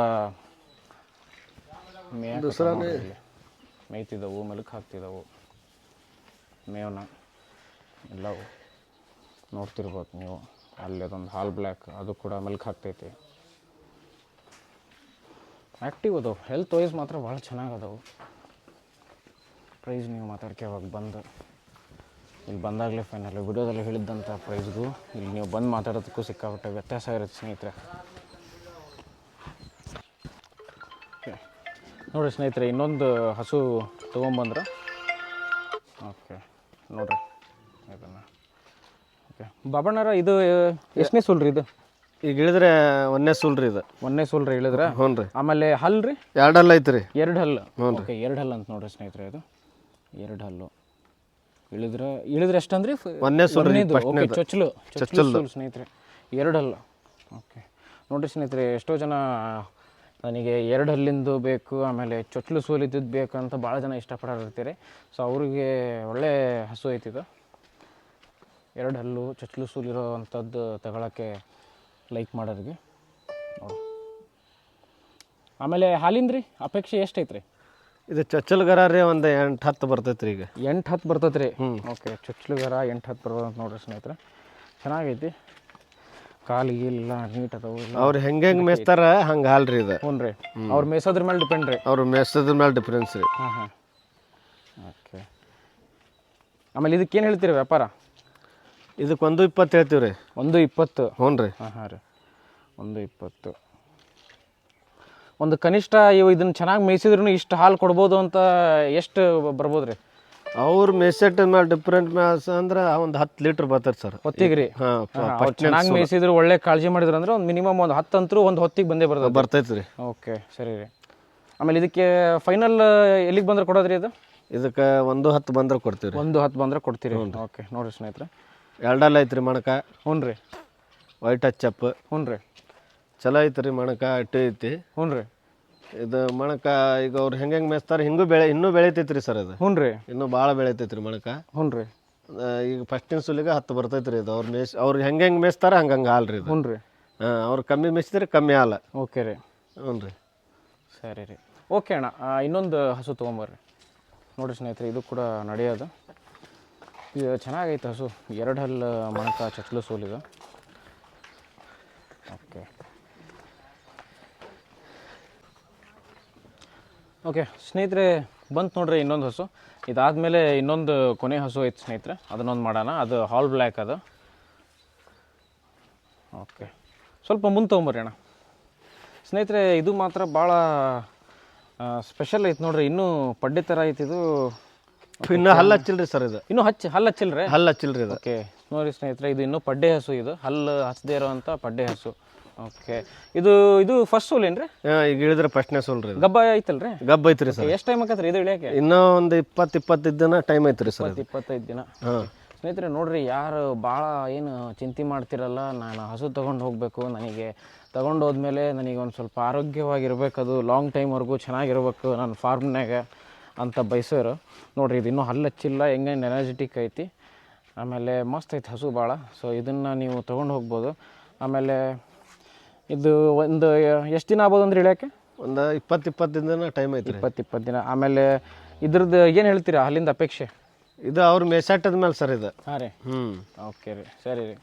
ಮೇಯ್ತಿದ್ದವು ಮೆಲ್ಕ್ ಹಾಕ್ತಿದ್ದವು. ಮೇವನ್ನ ಎಲ್ಲವು ನೋಡ್ತಿರ್ಬೋದು ನೀವು. ಅಲ್ಲಿ ಅದೊಂದು ಹಾಲ್ ಬ್ಲ್ಯಾಕ್ ಅದು ಕೂಡ ಮೆಲ್ಕ್ ಹಾಕ್ತೈತಿ. ಆ್ಯಕ್ಟಿವ್ ಅದಾವೆ. ಹೆಲ್ತ್ ವೈಸ್ ಮಾತ್ರ ಭಾಳ ಚೆನ್ನಾಗಿ ಅದಾವು. ಪ್ರೈಸ್ ನೀವು ಮಾತಾಡ್ಕೆ ಅವಾಗ ಬಂದು. ಇಲ್ಲಿ ಬಂದಾಗಲೇ ಫೈನಲ್ ವಿಡಿಯೋದಲ್ಲಿ ಹೇಳಿದ್ದಂಥ ಪ್ರೈಸ್ಗೂ ಇಲ್ಲಿ ನೀವು ಬಂದು ಮಾತಾಡೋದಕ್ಕೂ ಸಿಕ್ಕಾಪಟ್ಟೆ ವ್ಯತ್ಯಾಸ ಇರುತ್ತೆ ಸ್ನೇಹಿತರೆ. ಓಕೆ. ನೋಡಿರಿ ಸ್ನೇಹಿತರೆ ಇನ್ನೊಂದು ಹಸು ತೊಗೊಂಬಂದ್ರೆ? ಓಕೆ. ನೋಡಿರಿ. ಇದನ್ನು. ಓಕೆ. ಬಾಬಣ್ಣರ ಇದು ಎಷ್ಟನೇ ಸುಲ್ರಿ ರೀ ಇದು? ಈಗ ಇಳಿದ್ರೆ ಒಂದೇ ಸುಲ್ರಿ ಇದು. ಒಂದನೇ ಸುಲ್ರಿ ರೀ ಇಳಿದ್ರೆ ಹ್ಞೂ ರೀ. ಆಮೇಲೆ ಹಲ್ ರೀ? ಎರಡು ಹಲ್ಲು ಐತ್ರಿ. ಎರಡು ಹಲ್ಲು ಓಕೆ ಎರಡು ಹಲ್ಲು ಅಂತ ನೋಡ್ರಿ ಸ್ನೇಹಿತರೆ ಇದು. ಎರಡು ಹಲ್ಲು. ಇಳಿದ್ರೆ ಇಳಿದ್ರೆ ಎಷ್ಟಂದ್ರೆ? ಒಂದನೇ ಸುಲ್ ರೀ ಓಕೆ ಚೊಚ್ಚಲು. ಚೊಚ್ಚಲು ಸ್ನೇಹಿತರೆ. ಎರಡಲ್ಲ. ಹಲ್ಲು ಓಕೆ ನೋಡ್ರಿ ಸ್ನೇಹಿತರೆ ಎಷ್ಟೋ ಜನ ನನಗೆ ಎರಡು ಹಲ್ಲಿಂದು ಬೇಕು ಆಮೇಲೆ ಚೊಚ್ಚಲು ಇದ್ದಿದ್ದು ಬೇಕು ಅಂತ ಭಾಳ ಜನ ಇಷ್ಟಪಡೋರು ಇರ್ತೀರಿ ಸೊ ಅವ್ರಿಗೆ ಒಳ್ಳೆ ಹಸು ಐತಿದು ಎರಡು ಹಲ್ಲು ಚೊಚ್ಚಲು ಸೂಲಿರೋ ಅಂಥದ್ದು ತಗೊಳಕ್ಕೆ ಲೈಕ್ ಮಾಡೋರಿಗೆ. ನೋಡಿ. ಆಮೇಲೆ ಹಾಲಿಂದ್ರಿ? ರೀ ಅಪೇಕ್ಷೆ ಎಷ್ಟು ಐತ್ರಿ ಇದು ಚೊಚ್ಚಲ್ಗರ ರೀ ಒಂದು ಎಂಟು ಹತ್ತು ಬರ್ತೈತ್ರಿ ಈಗ. ಎಂಟು ಹತ್ತು ಬರ್ತೈತೆ ರೀ ಓಕೆ ಚೊಚ್ಚಲುಗರ ಎಂಟು ಹತ್ತು ಬರ್ತದೆ ಅಂತ ನೋಡ್ರಿ ಸ್ನೇಹಿತರೆ. ಚೆನ್ನಾಗೈತಿ. ಕಾಲು ಇಲ್ಲ ನೀಟ್ ಅದಾವು. ಇಲ್ಲ ಅವ್ರು ಹೆಂಗೆ ಹೆಂಗೆ ಮೇಯ್ತಾರ ಹಂಗೆ ಹಾಲು ರೀ ಇದು. ಹ್ಞೂ ರೀ. ಅವ್ರು ಮೇಯ್ಸೋದ್ರ ಮೇಲೆ ಡಿಪೆಂಡ್ ರೀ. ಅವ್ರು ಮೇಯ್ಸೋದ್ರ ಮೇಲೆ ಡಿಫ್ರೆನ್ಸ್ ರೀ. ಹಾಂ ಹಾಂ. ಓಕೆ ಆಮೇಲೆ ಇದಕ್ಕೇನು ಹೇಳ್ತೀರಿ ವ್ಯಾಪಾರ? ಇದಕ್ಕೆ ಒಂದು ಇಪ್ಪತ್ತು ಹೇಳ್ತೀವಿ ರೀ ಒಂದು ಇಪ್ಪತ್ತು. ಹ್ಞೂ ರೀ ಹಾಂ ಹಾಂ ರೀ. ಒಂದು ಇಪ್ಪತ್ತು. ಒಂದು ಕನಿಷ್ಠ ಇವು ಇದನ್ನು ಚೆನ್ನಾಗಿ ಮೇಯಿಸಿದ್ರು ಇಷ್ಟು ಹಾಲು ಕೊಡ್ಬೋದು ಅಂತ ಎಷ್ಟು ಬರ್ಬೋದು ರೀ ಅವ್ರ ಮೇಸೆಟ್ ಮೇಲೆ ಡಿಫ್ರೆಂಟ್ ಮ್ಯಾಸ್ ಅಂದ್ರೆ ಒಂದು ಹತ್ತು ಲೀಟ್ರ್ ಬರ್ತೈತೆ ಸರ್. ಹೊತ್ತಿಗೆ ರೀ ಹಾಂ ಚೆನ್ನಾಗಿ ಮೇಯಿಸಿದ್ರು ಒಳ್ಳೆ ಕಾಳಜಿ ಮಾಡಿದ್ರು ಅಂದ್ರೆ ಒಂದು ಮಿನಿಮಮ್ ಒಂದು ಹತ್ತು ಅಂತರೂ ಒಂದು ಹೊತ್ತಿಗೆ ಬಂದೇ ಬರ್ತದೆ ಬರ್ತೈತೆ ರೀ. ಓಕೆ ಸರಿ ರೀ. ಆಮೇಲೆ ಇದಕ್ಕೆ ಫೈನಲ್ ಎಲ್ಲಿಗೆ ಬಂದ್ರೆ ಕೊಡೋದ್ರಿ ಇದು? ಇದಕ್ಕೆ ಒಂದು ಹತ್ತು ಬಂದ್ರೆ ಕೊಡ್ತೀವಿ ಒಂದು ಹತ್ತು ಬಂದ್ರೆ ಕೊಡ್ತೀರಿ. ಓಕೆ ನೋಡಿರಿ ಸ್ನೇಹಿತರೆ. ಎರಡಲ್ಲ ಐತ್ರಿ ಮಣಕ. ಹ್ಞೂ ರೀ ವೈಟ್ ಹಚ್ಚಪ್ ಹ್ಞೂ ರೀ ಚಲೋ ಐತ್ರಿ ಮಣಕ ಅಟ್ಟಿ ಐತಿ. ಹ್ಞೂ ರೀ. ಇದು ಮಣಕ ಈಗ ಅವ್ರು ಹೆಂಗೆ ಹೆಂಗೆ ಮೇಯ್ಸ್ತಾರೆ ಹಿಂಗೂ ಬೆಳೆ ಇನ್ನೂ ಬೆಳಿತೈತ್ರಿ ಸರ್ ಅದು. ಹ್ಞೂ ರೀ. ಇನ್ನೂ ಭಾಳ ಬೆಳಿತೈತ್ರಿ ಮಣಕ. ಹ್ಞೂ ರೀ. ಈಗ ಫಸ್ಟಿನ ಸುಲಿಗೆ ಹತ್ತು ಬರ್ತೈತ್ರಿ ಇದು. ಅವ್ರು ಮೇಸ್ ಅವ್ರು ಹೆಂಗೆ ಹೆಂಗೆ ಮೇಸ್ತಾರೆ ಹಂಗೆ ಹಂಗೆ ಹಾಲು ರೀ ಇದು. ಹ್ಞೂ ರೀ. ಹಾಂ ಅವ್ರು ಕಮ್ಮಿ ಮೇಯ್ಸಿದ್ರೆ ಕಮ್ಮಿ ಹಾಲು. ಓಕೆ ರೀ. ಹ್ಞೂ ರೀ. ಸರಿ ರೀ. ಓಕೆ ಅಣ್ಣ ಇನ್ನೊಂದು ಹಸು ತೊಗೊಂಬರ್ರಿ. ನೋಡಿ ಸ್ನೇಹಿತರೆ ಇದು ಕೂಡ ನಡೆಯೋದು. ಇದು ಚೆನ್ನಾಗೈತೆ ಹಸು. ಎರಡು ಹಲ್ಲು ಮಣಕ ಚಚ್ಚಲು ಸೋಲಿದು. ಓಕೆ. ಓಕೆ ಸ್ನೇಹಿತರೆ ಬಂತು ನೋಡ್ರಿ ಇನ್ನೊಂದು ಹಸು. ಇದಾದಮೇಲೆ ಇನ್ನೊಂದು ಕೊನೆ ಹಸು ಐತೆ ಸ್ನೇಹಿತರೆ. ಅದನ್ನೊಂದು ಮಾಡೋಣ. ಅದು ಹಾಲ್ ಬ್ಲ್ಯಾಕ್ ಅದು. ಓಕೆ ಸ್ವಲ್ಪ ಮುಂದೆ ತೊಗೊಂಬರ್ರಿ ಅಣ್ಣ. ಸ್ನೇಹಿತರೆ ಇದು ಮಾತ್ರ ಭಾಳ ಸ್ಪೆಷಲ್ ಐತೆ ನೋಡ್ರಿ. ಇನ್ನೂ ಪಡ್ಡೆ ಥರ ಐತೆ ಇದು. ಇನ್ನೂ ಹಲ್ಲು ಹಚ್ಚಿಲ್ರಿ ಸರ್ ಇದು. ಇನ್ನೂ ಹಚ್ಚಿ ಹಲ್ಲು ಹಚ್ಚಿಲ್ರಿ? ಹಲ್ಲು ಹಚ್ಚಿಲ್ರಿ ಇದು. ಓಕೆ ನೋಡಿ ಸ್ನೇಹಿತರೆ ಇದು ಇನ್ನೂ ಪಡ್ಡೆ ಹಸು ಇದು. ಹಲ್ಲು ಹಚ್ಚದೇ ಇರೋವಂಥ ಪಡ್ಡೆ ಹಸು. ಓಕೆ. ಇದು ಇದು ಫಸ್ಟ್ ಸೋಲೇನ್ರಿ ಏನ್ರಿ? ಈಗ ಇಳಿದ್ರೆ ಫಸ್ಟ್ನೇ ಸೂಲ್ ರೀ ಗಬ್ಬ ಐತಲ್ರಿ? ಗಬ್ಬ ಐತ್ರಿ ಸರ್. ಎಷ್ಟು ಟೈಮ್ ಆಕತ್ರಿ ಇದು ಇಳಿಯಕ್ಕೆ? ಇನ್ನೂ ಒಂದು ಇಪ್ಪತ್ತು ಇಪ್ಪತ್ತೈದು ದಿನ ಟೈಮ್ ಐತ್ರಿ ಸರ್ ಇಪ್ಪತ್ತೈದು ದಿನ. ಹಾಂ. ಸ್ನೇಹಿತರೆ ನೋಡ್ರಿ ಯಾರು ಭಾಳ ಏನು ಚಿಂತೆ ಮಾಡ್ತಿರಲ್ಲ ನಾನು ಹಸು ತೊಗೊಂಡು ಹೋಗಬೇಕು ನನಗೆ ತೊಗೊಂಡು ಹೋದ್ಮೇಲೆ ನನಗೆ ಒಂದು ಸ್ವಲ್ಪ ಆರೋಗ್ಯವಾಗಿರ್ಬೇಕು ಅದು ಲಾಂಗ್ ಟೈಮ್ವರೆಗೂ ಚೆನ್ನಾಗಿರ್ಬೇಕು ನನ್ನ ಫಾರ್ಮ್ನಾಗ ಅಂತ ಬಯಸೋರು. ನೋಡ್ರಿ ಇದು ಇನ್ನೂ ಹಲ್ಲು ಹಚ್ಚಿಲ್ಲ ಹೆಂಗೆ ಎನರ್ಜೆಟಿಕ್ ಐತಿ. ಆಮೇಲೆ ಮಸ್ತ್ ಐತೆ ಹಸು ಭಾಳ ಸೊ ಇದನ್ನು ನೀವು ತೊಗೊಂಡು ಹೋಗ್ಬೋದು. ಆಮೇಲೆ ಇದು ಒಂದು ಎಷ್ಟು ದಿನ ಆಗ್ಬೋದು ಅಂದ್ರೆ ಇಳಿಯೋಕ್ಕೆ? ಒಂದು ಇಪ್ಪತ್ತು ಇಪ್ಪತ್ತು ದಿನ ಟೈಮ್ ಐತಿ ಇಪ್ಪತ್ತು ಇಪ್ಪತ್ತು ದಿನ. ಆಮೇಲೆ ಇದ್ರದ್ದು ಏನು ಹೇಳ್ತೀರಾ ಅಲ್ಲಿಂದ ಅಪೇಕ್ಷೆ? ಇದು ಅವ್ರ ಮೇಸಾಟದ ಮೇಲೆ ಸರ್ ಇದು. ಹಾಂ ರೀ. ಹ್ಞೂ ಓಕೆ ರೀ. ಸರಿ ರೀ.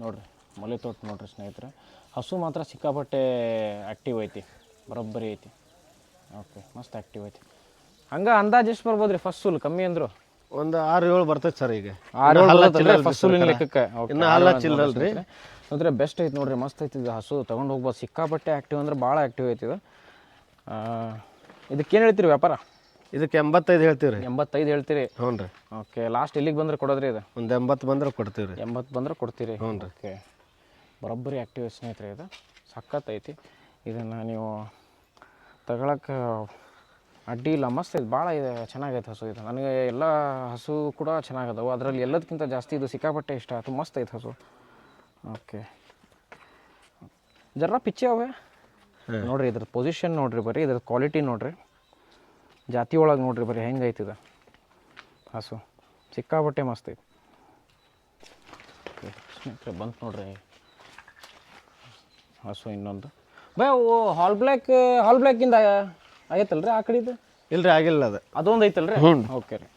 ನೋಡಿರಿ ಮೊಲೆ ತೋಟ ನೋಡಿರಿ ಸ್ನೇಹಿತರೆ. ಹಸು ಮಾತ್ರ ಸಿಕ್ಕಾಪಟ್ಟೆ ಆ್ಯಕ್ಟಿವ್ ಐತಿ. ಬರೋಬ್ಬರಿ ಐತಿ. ಓಕೆ ಮಸ್ತ್ ಆ್ಯಕ್ಟಿವ್ ಐತಿ. ಹಂಗೆ ಅಂದಾಜು ಎಷ್ಟು ಬರ್ಬೋದು ರೀ ಫಸ್ಟ್ ಸುಲ್ ಕಮ್ಮಿ ಅಂದರು? ಒಂದು ಆರು ಏಳು ಬರ್ತೈತೆ ಸರ್ ಈಗ. ಆರು ಫಸ್ಟ್. ಲೆಕ್ಕಕ್ಕೆ ಇನ್ನು ಹಚ್ಚಿಲ್ಲಲ್ರಿ ಅಂದ್ರೆ ಬೆಸ್ಟ್ ಐತಿ ನೋಡ್ರಿ ಮಸ್ತ್ ಐತಿ ಇದು ಹಸು ತೊಗೊಂಡು ಹೋಗ್ಬೋದು. ಸಿಕ್ಕಾಪಟ್ಟೆ ಆ್ಯಕ್ಟಿವ್ ಅಂದ್ರೆ ಭಾಳ ಆ್ಯಕ್ಟಿವ್ ಐತಿ ಇದು. ಇದಕ್ಕೇನು ಹೇಳ್ತೀರಿ ವ್ಯಾಪಾರ? ಇದಕ್ಕೆ ಎಂಬತ್ತೈದು ಹೇಳ್ತೀವಿ ರೀ ಎಂಬತ್ತೈದು ಹೇಳ್ತೀರಿ? ಹ್ಞೂ ರೀ ಓಕೆ ಲಾಸ್ಟ್ ಎಲ್ಲಿಗೆ ಬಂದ್ರೆ ಕೊಡೋದ್ರಿ ಇದು? ಒಂದು ಎಂಬತ್ತು ಬಂದ್ರೆ ಕೊಡ್ತೀವಿ ರೀ ಎಂಬತ್ತು ಬಂದ್ರೆ ಕೊಡ್ತೀರಿ? ಹ್ಞೂ ಓಕೆ. ಬರೋಬ್ಬರಿ ಆ್ಯಕ್ಟಿವ್ ಸ್ನೇಹಿತರೆ ಇದು. ಸಖತ್ ಐತಿ. ಇದನ್ನು ನೀವು ತಗೊಳಕ್ಕೆ ಅಡ್ಡಿ ಇಲ್ಲ ಮಸ್ತ್ ಐತೆ ಭಾಳ ಇದೆ ಚೆನ್ನಾಗೈತೆ ಹಸು ಇದು. ನನಗೆ ಎಲ್ಲ ಹಸು ಕೂಡ ಚೆನ್ನಾಗದವು. ಅದರಲ್ಲಿ ಎಲ್ಲದಕ್ಕಿಂತ ಜಾಸ್ತಿ ಇದು ಸಿಕ್ಕಾಪಟ್ಟೆ ಇಷ್ಟ. ಆಯ್ತು ಮಸ್ತ್ ಐತೆ ಹಸು. ಓಕೆ. ಜರ ಪಿಚ್ಚೆ ಅವೆ? ನೋಡ್ರಿ ಇದ್ರ ಪೊಸಿಷನ್ ನೋಡಿರಿ ಬರ್ರಿ ಇದ್ರ ಕ್ವಾಲಿಟಿ ನೋಡಿರಿ. ಜಾತಿ ಒಳಗೆ ನೋಡಿರಿ ಬರ್ರಿ ಹೆಂಗೆ ಇದು ಹಸು. ಸಿಕ್ಕಾಪಟ್ಟೆ ಮಸ್ತ್ ಐತಿ. ಓಕೆ ಸ್ನೇಹಿತರೆ ಬಂತು ನೋಡ್ರಿ. ಹಸು ಇನ್ನೊಂದು. ಬೈ ಓ ಹಾಲ್ ಬ್ಲ್ಯಾಕ್ ಹಾಲ್ ಬ್ಲ್ಯಾಕಿಂದ ಆಗೈತಲ್ರಿ ಆ ಕಡೆದು? ಇಲ್ರಿ ಆಗಿಲ್ಲ ಅದು. ಅದೊಂದು ಐತಲ್ರಿ? ಓಕೆ ರೀ.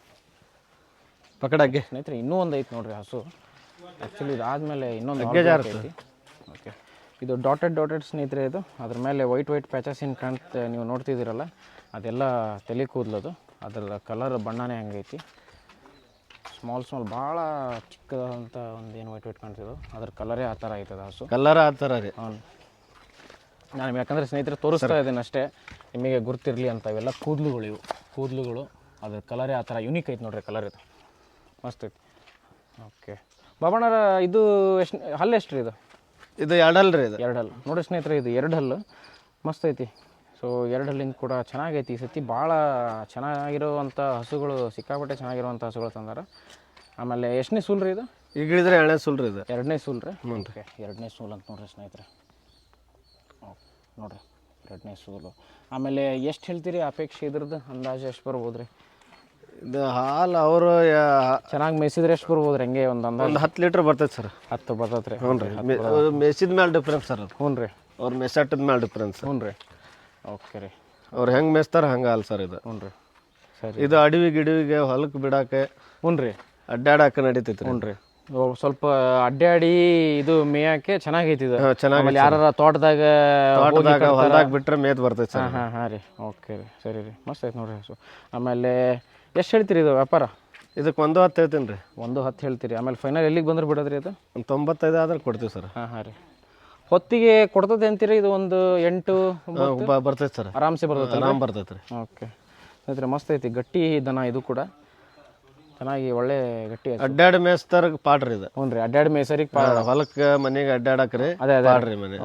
ಪಕಡಾಗೆ ಸ್ನೇಹಿತರೆ ಇನ್ನೂ ಒಂದು ಐತೆ ನೋಡ್ರಿ ಹಸು. ಆ್ಯಕ್ಚುಲಿ ಇದಾದಮೇಲೆ ಇನ್ನೊಂದು ಐತಿ. ಓಕೆ ಇದು ಡಾಟೆಡ್ ಡಾಟೆಡ್ ಸ್ನೇಹಿತರೆ ಇದು. ಅದ್ರ ಮೇಲೆ ವೈಟ್ ವೈಟ್ ಪ್ಯಾಚಸ್ ಏನು ಕಾಣ್ತ ನೀವು ನೋಡ್ತಿದ್ದೀರಲ್ಲ ಅದೆಲ್ಲ ತಲೆ ಕೂದಲದು ಅದರ ಕಲರ್ ಬಣ್ಣನೇ ಹಂಗೈತಿ. ಸ್ಮಾಲ್ ಸ್ಮಾಲ್ ಭಾಳ ಚಿಕ್ಕದಂತ ಒಂದು ಏನು ವೈಟ್ ವೈಟ್ ಕಾಣ್ತಿದ್ದು ಅದ್ರ ಕಲರೇ ಆ ಥರ ಐತದ ಹಸು. ಕಲರ್ ಆ ಥರ ರೀ. ನಾನು ಯಾಕಂದರೆ ಸ್ನೇಹಿತರೆ ತೋರಿಸ್ತಾ ಇದ್ದೇನೆ ಅಷ್ಟೇ ನಿಮಗೆ ಗುರ್ತಿರಲಿ ಅಂತ ಇವೆಲ್ಲ ಕೂದಲುಗಳು ಇವು. ಕೂದಲುಗಳು ಅದ್ರ ಕಲರೇ ಆ ಥರ ಯುನೀಕ್ ಐತೆ ನೋಡ್ರಿ ಕಲರ್ ಇದು. ಮಸ್ತ್ ಐತಿ. ಓಕೆ ಬಾಬಣ್ಣರ ಇದು ಎಷ್ಟು ಹಲ್ಲು ಎಷ್ಟು ರೀ ಇದು? ಇದು ಎರಡು ಹಲ್ಲು ರೀ ಇದು. ಎರಡು ಹಲ್ಲು ನೋಡಿ ಸ್ನೇಹಿತರೆ ಇದು ಎರಡು ಹಲ್ಲು ಮಸ್ತ್ ಐತಿ. ಸೊ ಎರಡು ಹಲ್ಲಿಂದ ಕೂಡ ಚೆನ್ನಾಗೈತಿ ಈ ಸತಿ. ಭಾಳ ಚೆನ್ನಾಗಿರುವಂಥ ಹಸುಗಳು ಸಿಕ್ಕಾಪಟ್ಟೆ ಚೆನ್ನಾಗಿರುವಂಥ ಹಸುಗಳು ತಂದಾರ. ಆಮೇಲೆ ಎಷ್ಟನೇ ಸೂಲ್ ರೀ ಇದು? ಈಗ ಇಳಿದ್ರೆ ಎರಡನೇ ಸುಲ್ ರೀ ಇದು. ಎರಡನೇ ಸೂಲ್ ರೀ? ಓಕೆ ಎರಡನೇ ಸೂಲ್ ಅಂತ ನೋಡ್ರಿ ಸ್ನೇಹಿತರೆ. ನೋಡಿರಿ ಎರಡನೇ ಸೂಲು. ಆಮೇಲೆ ಎಷ್ಟು ಹೇಳ್ತೀರಿ ಅಪೇಕ್ಷೆ ಇದ್ರದ್ದು? ಅಂದಾಜು ಎಷ್ಟು ಬರ್ಬೋದು ರೀ ಇದು ಹಾಲು ಅವರು ಚೆನ್ನಾಗಿ ಮೇಯ್ಸಿದ್ರೆ ಎಷ್ಟು ಬರ್ಬೋದು ರೀ ಹಂಗೆ ಒಂದು ಅಂದಾಜು. ಒಂದು ಹತ್ತು ಲೀಟ್ರ್ ಬರ್ತೈತೆ ಸರ್. ಹತ್ತು ಬರ್ತೈತೆ ರೀ ಹ್ಞೂ ರೀ ಮೇಯ್ಸಿದ ಮೇಲೆ ಡಿಫ್ರೆನ್ಸ್ ಸರ್ ಹ್ಞೂ ರೀ ಅವ್ರು ಮೆಸಟ್ಟದ ಮೇಲೆ ಡಿಫ್ರೆನ್ಸ್ ಹ್ಞೂ ರೀ ಓಕೆ ರೀ. ಅವ್ರು ಹೆಂಗೆ ಮೇಸ್ತಾರ ಹಂಗೆ ಅಲ್ಲ ಸರ್ ಇದು. ಹ್ಞೂ ರೀ ಸರಿ. ಇದು ಅಡವಿ ಗಿಡವಿಗೆ ಹೊಲಕ್ಕೆ ಬಿಡಾಕೆ ಹ್ಞೂ ರೀ ಅಡ್ಡಾಡಕ್ಕೆ ನಡೀತೈತೆ ಹ್ಞೂ ರೀ ಸ್ವಲ್ಪ ಅಡ್ಡಾಡಿ ಇದು ಮೇಯಕ್ಕೆ ಚೆನ್ನಾಗೈತಿ ಇದು ಚೆನ್ನಾಗಿ ಯಾರ ತೋಟದಾಗ ತೋಟದಾಗ ಹೊಲದಾಗ ಬಿಟ್ರೆ ಮೇದ್ ಬರ್ತೈತೆ ಸರ್. ಹಾಂ ಹಾಂ ರೀ. ಓಕೆ ರೀ. ಸರಿ ರೀ. ಮಸ್ತ್ ಐತೆ ನೋಡ್ರಿ ಹಸು. ಆಮೇಲೆ ಎಷ್ಟು ಹೇಳ್ತೀರಿ ಇದು ವ್ಯಾಪಾರ? ಇದಕ್ಕೆ ಒಂದು ಹತ್ತು ಹೇಳ್ತೀನಿ ರೀ. ಒಂದು ಹತ್ತು ಹೇಳ್ತೀರಿ. ಆಮೇಲೆ ಫೈನಲ್ ಎಲ್ಲಿಗೆ ಬಂದ್ರೆ ಬಿಡೋದ್ರಿ ಅದು? ಒಂದು ತೊಂಬತ್ತೈದು ಆದ್ರೆ ಕೊಡ್ತೀವಿ ಸರ್. ಹಾಂ ಹಾಂ ರೀ. ಹೊತ್ತಿಗೆ ಕೊಡ್ತದೆ ಅಂತೀರಿ ಇದು ಒಂದು ಎಂಟು ಬರ್ತೈತೆ ಸರ್. ಆರಾಮ್ಸೆ ಬರ್ತೈತೆ ಆರಾಮ್ ಬರ್ತೈತೆ ರೀ. ಓಕೆ. ಸ್ನೇಹಿತರೆ ಮಸ್ತ್ ಐತಿ ಗಟ್ಟಿ ದನ ಇದು ಕೂಡ. ಚೆನ್ನಾಗಿ ಒಳ್ಳೆ ಗಟ್ಟಿ ಅಡ್ಡಾಡ್ ಮೇಸ್ತರ್ ಪಾಡ್ರಿ ಇದು. ಹ್ಞೂ ರೀ ಅಡ್ಡಾಡಿ ಮೇಸರಿಗೆ ಪಾ ಹೊಲಕ್ಕೆ ಮನೆಗೆ ಅಡ್ಡಾಡಕ್ರಿ ಅದೇ ಅದೇ ಪಾಡ್ರಿ ಮನೆ